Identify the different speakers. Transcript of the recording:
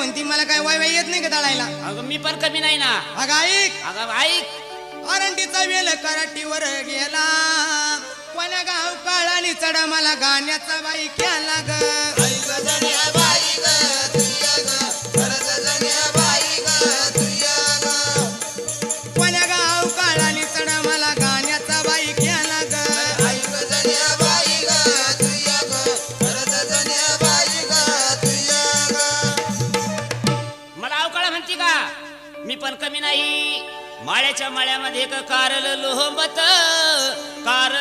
Speaker 1: म्हणती मला काय वाय वाय येत नाही का दळायला?
Speaker 2: अगं मी पण कमी नाही ना.
Speaker 1: अगं ऐक.
Speaker 2: अगं ऐक.
Speaker 1: अरंडीचा वेल कराटीवर गेला. कोण्या गाव काळाने चढ मला गाण्याचा बाई केला ग
Speaker 2: मी पण कमी नाही. माळ्याच्या माळ्यामध्ये एक कारल लोहमत कारल